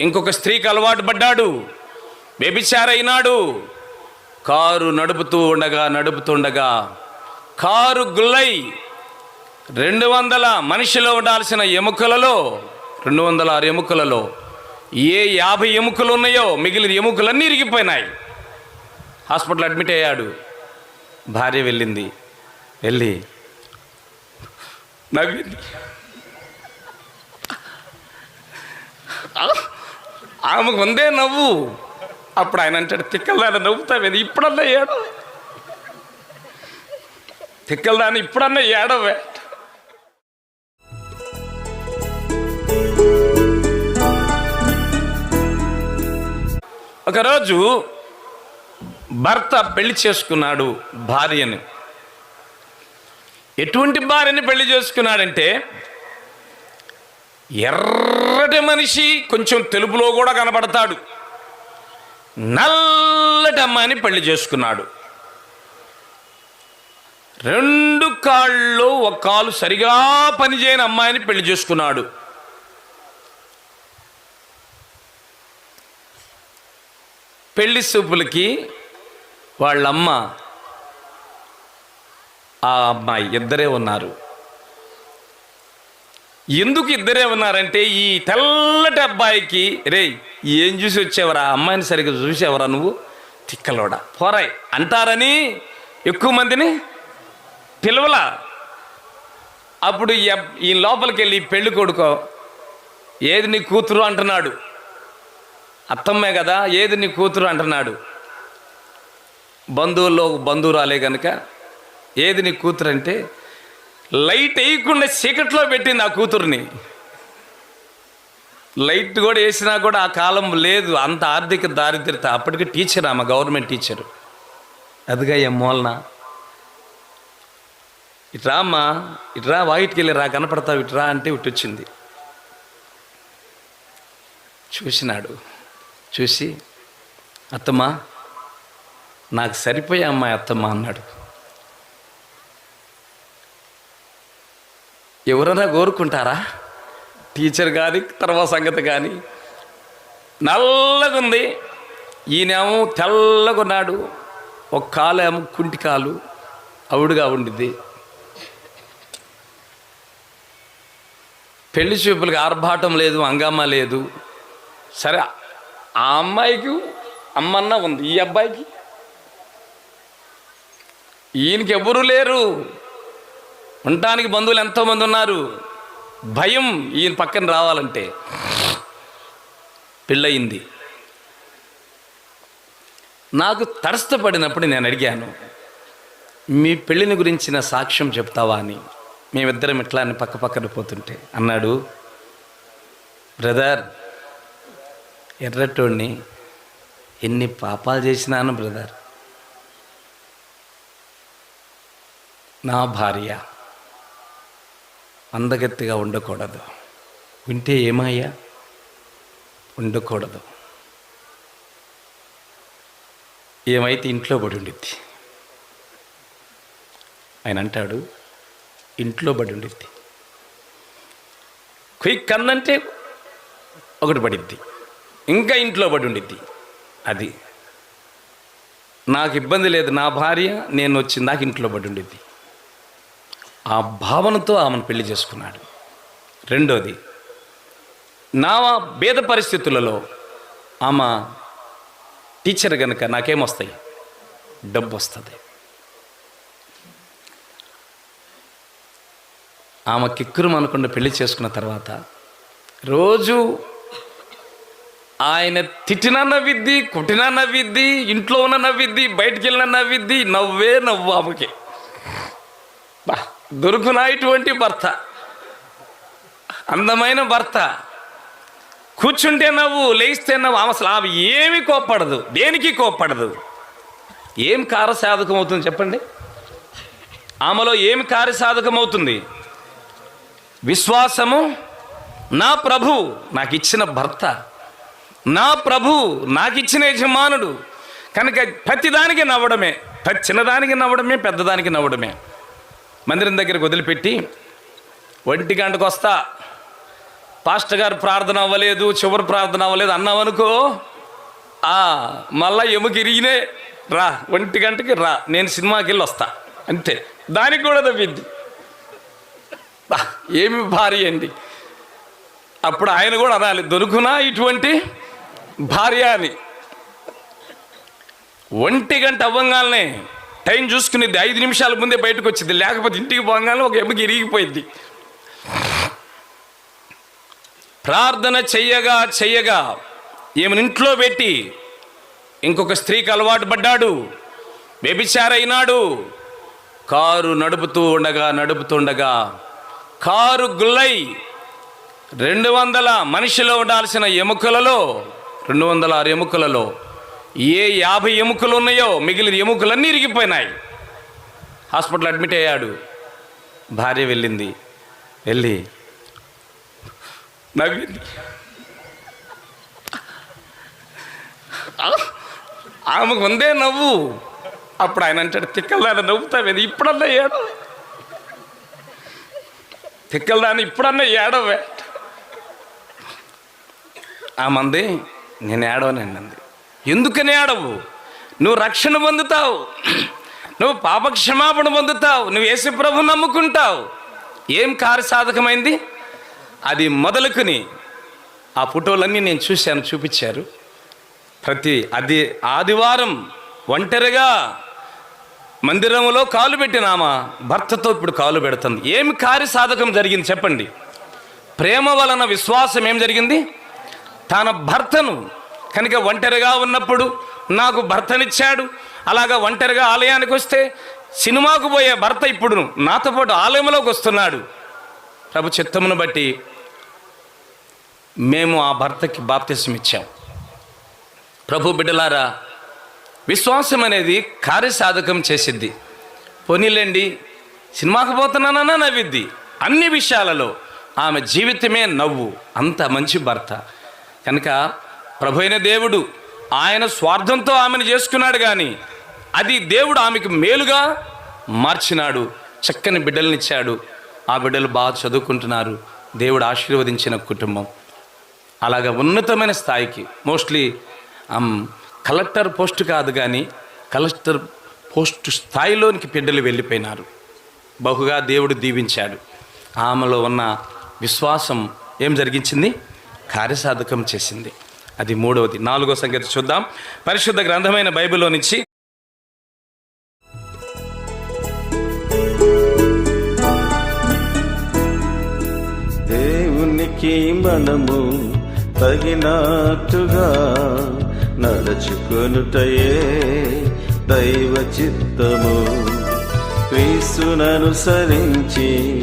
ఇంకొక స్త్రీకి అలవాటు పడ్డాడు. వ్యభిచారైనాడు. కారు నడుపుతూ ఉండగా నడుపుతుండగా కారు గుల్లై రెండు వందల మనిషిలో ఉండాల్సిన ఎముకలలో రెండు వందల ఆరు ఎముకలలో ఏ యాభై ఎముకలు ఉన్నాయో మిగిలిన ఎముకలన్నీ ఇరిగిపోయినాయి. హాస్పిటల్ అడ్మిట్ అయ్యాడు. భార్య వెళ్ళింది. వెళ్ళి నవ్వింది ఆమెకు ఉందే నవ్వు. అప్పుడు ఆయన అంటాడు తిక్కలదాన్ని నవ్వుతావేది? ఇప్పుడన్నా ఏడవ. తిక్కలదాన్ని ఇప్పుడన్నా ఏడవే. ఒకరోజు భర్త పెళ్ళి చేసుకున్నాడు భార్యని. ఎటువంటి భార్యని పెళ్ళి చేసుకున్నాడంటే ఎర్ర ఎర్రటి మనిషి కొంచెం తెలుపులో కూడా కనబడతాడు. నల్లటి అమ్మాయిని పెళ్ళి చేసుకున్నాడు. రెండు కాళ్ళు ఒక కాలు సరిగా పనిచేయని అమ్మాయిని పెళ్ళి చేసుకున్నాడు. పెళ్ళి సూపులకి వాళ్ళమ్మ ఆ అమ్మాయి ఇద్దరే ఉన్నారు. ఎందుకు ఇద్దరే ఉన్నారంటే ఈ తెల్లటి అబ్బాయికి రే ఏం చూసి వచ్చేవరా? అమ్మాయిని సరిగ్గా చూసేవరా నువ్వు? తిక్కలోడా. పోరాయ్ అంటారని ఎక్కువ మందిని పిలవలా. అప్పుడు ఈ లోపలికి వెళ్ళి పెళ్ళి కొడుకో ఏది నీ కూతురు అంటున్నాడు? అత్తమ్మే కదా ఏది నీ కూతురు అంటున్నాడు? బంధువుల్లో బంధువు బంధువురాలే కనుక ఏది నీ కూతురు అంటే లైట్ వేయకుండా చీకట్లో పెట్టింది ఆ కూతుర్ని. లైట్ కూడా వేసినా కూడా ఆ కాలం లేదు అంత ఆర్థిక దారిద్రత అప్పటికి టీచర్ ఆమె గవర్నమెంట్ టీచర్. అదిగా ఏ మూలన ఇట్రా అమ్మా ఇట్రా వాయిట్కి వెళ్ళి రా కనపడతావు ఇట్రా అంటే ఇటు వచ్చింది చూసినాడు. చూసి అత్తమ్మా నాకు సరిపోయే అమ్మాయి అత్తమ్మ అన్నాడు. ఎవరైనా కోరుకుంటారా? టీచర్ కానీ తర్వాత సంగతి కానీ నల్లగుంది. ఈయనేమో తెల్లగున్నాడు. ఒక కాలు ఏమో కుంటి కాలు అవుడుగా ఉండిద్ది. పెళ్ళి చూపులకు ఆర్భాటం లేదు అంగమ్మ లేదు. సరే ఆ అమ్మాయికి అమ్మన్న ఉంది. ఈ అబ్బాయికి? ఈయనకి ఎవరు లేరు? ఉండటానికి బంధువులు ఎంతోమంది ఉన్నారు. భయం ఈయన పక్కన రావాలంటే. పెళ్ళయింది. నాకు తడస్తపడినప్పుడు నేను అడిగాను మీ పెళ్ళిని గురించిన సాక్ష్యం చెప్తావా? అని. మేమిద్దరం ఇట్లా అని పక్క పక్కన పోతుంటే అన్నాడు బ్రదర్ ఎర్రటోడిని ఎన్ని పాపాలు చేసినాను బ్రదర్. నా భార్య అందగత్తిగా ఉండకూడదు. వింటే ఏమయ్యా? ఉండకూడదు. ఏమైతే ఇంట్లో పడి ఉండిద్ది? ఆయన అంటాడు ఇంట్లో పడి ఉండిద్ది. క్విక్ అందంటే ఒకటి పడిద్ది. ఇంకా ఇంట్లో పడి ఉండిద్ది. అది నాకు ఇబ్బంది లేదు నా భార్య నేను వచ్చి నాకు ఇంట్లో పడి ఉండిద్ది. ఆ భావనతో ఆమెను పెళ్ళి చేసుకున్నాడు. రెండోది నా భేద పరిస్థితులలో ఆమె టీచర్ కనుక నాకేమొస్తాయి? డబ్బు వస్తుంది ఆమె కిక్కురు అనకుండా పెళ్ళి చేసుకున్న తర్వాత రోజు ఆయన తిట్టినా నవ్విద్ది కుట్టినా నవ్విద్ది ఇంట్లో ఉన్న నవ్విద్ది బయటికి వెళ్ళిన నవ్విద్ది నవ్వే నవ్వు ఆమెకి. బా దొరుకునా ఇటువంటి భర్త. అందమైన భర్త. కూర్చుంటే నవ్వు లేస్తే నవ్వు ఆమె అసలు ఆమె ఏమి కోప్పడదు. దేనికి కోప్పడదు? ఏం కారసాధకం అవుతుంది చెప్పండి? ఆమెలో ఏమి కార్యసాధకం అవుతుంది విశ్వాసము నా ప్రభు నాకు ఇచ్చిన భర్త. నా ప్రభు నాకు ఇచ్చిన యజమానుడు. కనుక ప్రతిదానికి నవ్వడమే ప్రతి చిన్నదానికి నవ్వడమే పెద్దదానికి నవ్వడమే. మందిరం దగ్గరికి వదిలిపెట్టి ఒంటి గంటకు వస్తా. పాస్టర్ గారు ప్రార్థన అవ్వలేదు చివరి ప్రార్థన అవ్వలేదు. అన్నావనుకో ఆ, మళ్ళా ఎముకిరిగినే రా ఒంటి గంటకి రా నేను సినిమాకి వెళ్ళి వస్తా. అంతే. దానికి కూడా తప్పింది బా, ఏమి భార్య అండి. అప్పుడు ఆయన కూడా అనాలి దొరుకునా ఇటువంటి భార్య అని. ఒంటి గంట అవ్వంగానే టైం చూసుకునేది ఐదు నిమిషాల ముందే బయటకు వచ్చింది. లేకపోతే ఇంటికి పోగానే ఒక ఎముక ఇరిగిపోయింది. ప్రార్థన చెయ్యగా చెయ్యగా ఈమెను ఇంట్లో పెట్టి ఇంకొక స్త్రీకి అలవాటు పడ్డాడు. వ్యభిచారైనాడు. కారు నడుపుతూ ఉండగా నడుపుతుండగా కారు గుల్లై రెండు వందల మనిషిలో ఉండాల్సిన ఎముకలలో రెండు వందల ఆరు ఎముకలలో ఏ యాభై ఎముకలు ఉన్నాయో మిగిలిన ఎముకలన్నీ ఇరిగిపోయినాయి. హాస్పిటల్ అడ్మిట్ అయ్యాడు. భార్య వెళ్ళింది. వెళ్ళి నవ్వింది ఆమెకు ఉందే నవ్వు. అప్పుడు ఆయన అంటాడు తిక్కలదాన నవ్వుతావేది? ఇప్పుడన్నా ఏడవ. తిక్కలదాన ఇప్పుడన్నా ఏడవే. ఆ మంది నేను ఏడవనండి అంది. ఎందుకని ఆడవు? నువ్వు రక్షణ పొందుతావు. నువ్వు పాపక్షమాపణ పొందుతావు. నువ్వు యేసు ప్రభు నమ్ముకుంటావు. ఏం కార్యసాధకమైంది? అది మొదలుకుని ఆ ఫోటోలన్నీ నేను చూశాను చూపించారు. ప్రతి అది ఆదివారం ఒంటరిగా మందిరంలో కాలు పెట్టినామా భర్తతో ఇప్పుడు కాలు పెడుతుంది. ఏమి కార్యసాధకం జరిగింది చెప్పండి. ప్రేమ వలన విశ్వాసం ఏం జరిగింది? తన భర్తను కనుక ఒంటరిగా ఉన్నప్పుడు నాకు భర్తనిచ్చాడు. అలాగా ఒంటరిగా ఆలయానికి వస్తే సినిమాకు పోయే భర్త ఇప్పుడు నాతో పాటు ఆలయంలోకి వస్తున్నాడు. ప్రభు చిత్తమును బట్టి మేము ఆ భర్తకి బాప్తిసం ఇచ్చాం. ప్రభు బిడ్డలారా విశ్వాసం అనేది కార్యసాధకం చేసిద్ది. పోనీలేండి సినిమాకి పోతున్నానన్నా నవ్విద్ది. అన్ని విషయాలలో ఆమె జీవితమే నవ్వు. అంత మంచి భర్త. కనుక ప్రభు అయిన దేవుడు ఆయన స్వార్థంతో ఆమెను చేసుకున్నాడు కానీ అది దేవుడు ఆమెకు మేలుగా మార్చినాడు. చక్కని బిడ్డలనిచ్చాడు. ఆ బిడ్డలు బాగా చదువుకుంటున్నారు. దేవుడు ఆశీర్వదించిన కుటుంబం. అలాగ ఉన్నతమైన స్థాయికి. మోస్ట్లీ um, కలెక్టర్ పోస్ట్ కాదు కానీ కలెక్టర్ పోస్ట్ స్థాయిలోనికి బిడ్డలు వెళ్ళిపోయినారు. బహుగా దేవుడు దీవించాడు. ఆమెలో ఉన్న విశ్వాసం ఏం జరిగించింది? కార్యసాధకం చేసింది. అది మూడవది. నాలుగో సంగతి చూద్దాం. పరిశుద్ధ గ్రంథమైన బైబిల్లో నుంచి దేవునికి మనము తగినట్టుగా నడుచుకొనుటయే దైవ చిత్తము. క్రీస్తుననుసరించి